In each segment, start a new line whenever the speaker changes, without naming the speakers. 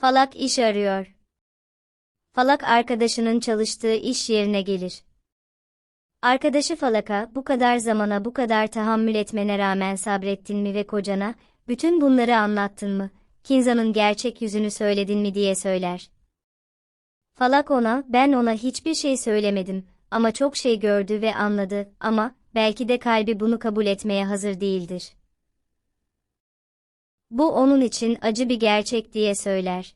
Falak iş arıyor. Falak arkadaşının çalıştığı iş yerine gelir. Arkadaşı Falak'a bu kadar zamana bu kadar tahammül etmene rağmen sabrettin mi ve kocana bütün bunları anlattın mı? Kinza'nın gerçek yüzünü söyledin mi diye söyler. Falak ona ben ona hiçbir şey söylemedim ama çok şey gördü ve anladı ama belki de kalbi bunu kabul etmeye hazır değildir. Bu onun için acı bir gerçek diye söyler.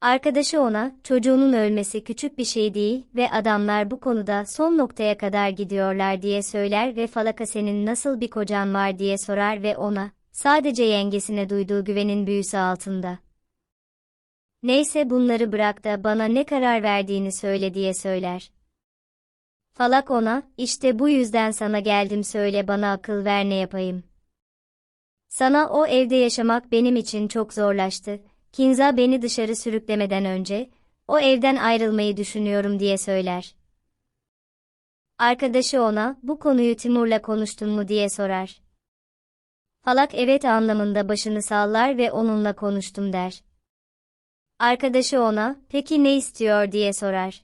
Arkadaşı ona, çocuğunun ölmesi küçük bir şey değil ve adamlar bu konuda son noktaya kadar gidiyorlar diye söyler ve Falaka senin nasıl bir kocan var diye sorar ve ona, sadece yengesine duyduğu güvenin büyüsü altında. Neyse bunları bırak da bana ne karar verdiğini söyle diye söyler. Falak ona, işte bu yüzden sana geldim söyle bana akıl ver ne yapayım. Sana o evde yaşamak benim için çok zorlaştı. Kinza beni dışarı sürüklemeden önce, o evden ayrılmayı düşünüyorum diye söyler. Arkadaşı ona, bu konuyu Timur'la konuştun mu diye sorar. Falak evet anlamında başını sallar ve onunla konuştum der. Arkadaşı ona, peki ne istiyor diye sorar.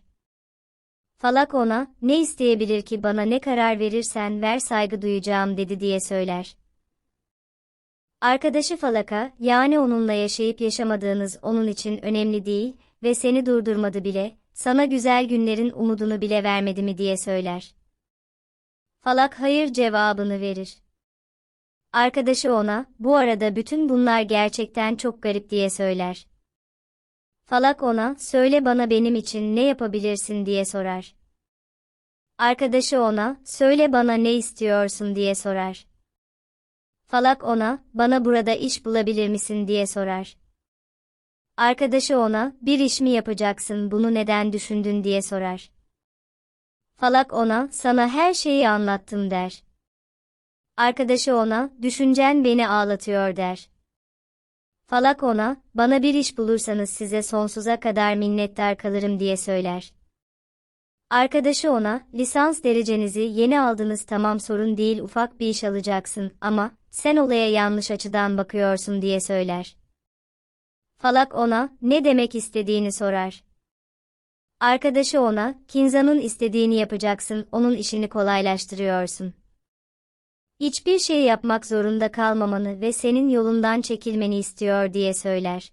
Falak ona, ne isteyebilir ki bana ne karar verirsen ver saygı duyacağım dedi diye söyler. Arkadaşı Falak'a, yani onunla yaşayıp yaşamadığınız onun için önemli değil ve seni durdurmadı bile, sana güzel günlerin umudunu bile vermedi mi diye söyler. Falak hayır cevabını verir. Arkadaşı ona, bu arada bütün bunlar gerçekten çok garip diye söyler. Falak ona, söyle bana benim için ne yapabilirsin diye sorar. Arkadaşı ona, söyle bana ne istiyorsun diye sorar. Falak ona, bana burada iş bulabilir misin diye sorar. Arkadaşı ona, bir iş mi yapacaksın bunu neden düşündün diye sorar. Falak ona, sana her şeyi anlattım der. Arkadaşı ona, düşüncen beni ağlatıyor der. Falak ona, bana bir iş bulursanız size sonsuza kadar minnettar kalırım diye söyler. Arkadaşı ona, lisans derecenizi yeni aldınız tamam sorun değil ufak bir iş alacaksın ama, sen olaya yanlış açıdan bakıyorsun diye söyler. Falak ona, ne demek istediğini sorar. Arkadaşı ona, Kinza'nın istediğini yapacaksın, onun işini kolaylaştırıyorsun. Hiçbir şey yapmak zorunda kalmamanı ve senin yolundan çekilmeni istiyor diye söyler.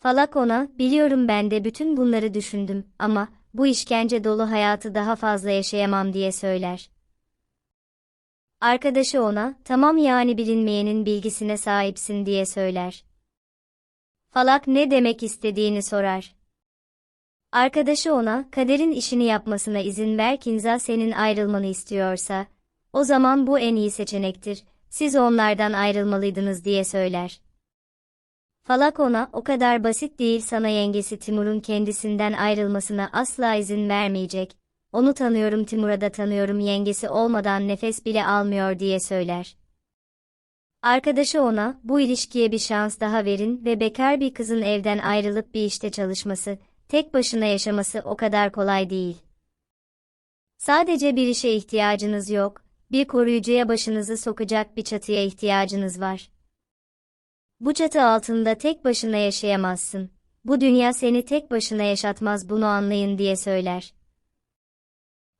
Falak ona, biliyorum ben de bütün bunları düşündüm ama bu işkence dolu hayatı daha fazla yaşayamam diye söyler. Arkadaşı ona, tamam yani bilinmeyenin bilgisine sahipsin diye söyler. Falak ne demek istediğini sorar. Arkadaşı ona, kaderin işini yapmasına izin ver Kinza senin ayrılmanı istiyorsa, o zaman bu en iyi seçenektir, siz onlardan ayrılmalıydınız diye söyler. Falak ona, o kadar basit değil sana yengesi Timur'un kendisinden ayrılmasına asla izin vermeyecek, onu tanıyorum Timur'a da tanıyorum yengesi olmadan nefes bile almıyor diye söyler. Arkadaşı ona, bu ilişkiye bir şans daha verin ve bekar bir kızın evden ayrılıp bir işte çalışması, tek başına yaşaması o kadar kolay değil. Sadece bir işe ihtiyacınız yok, bir koruyucuya başınızı sokacak bir çatıya ihtiyacınız var. Bu çatı altında tek başına yaşayamazsın. Bu dünya seni tek başına yaşatmaz bunu anlayın diye söyler.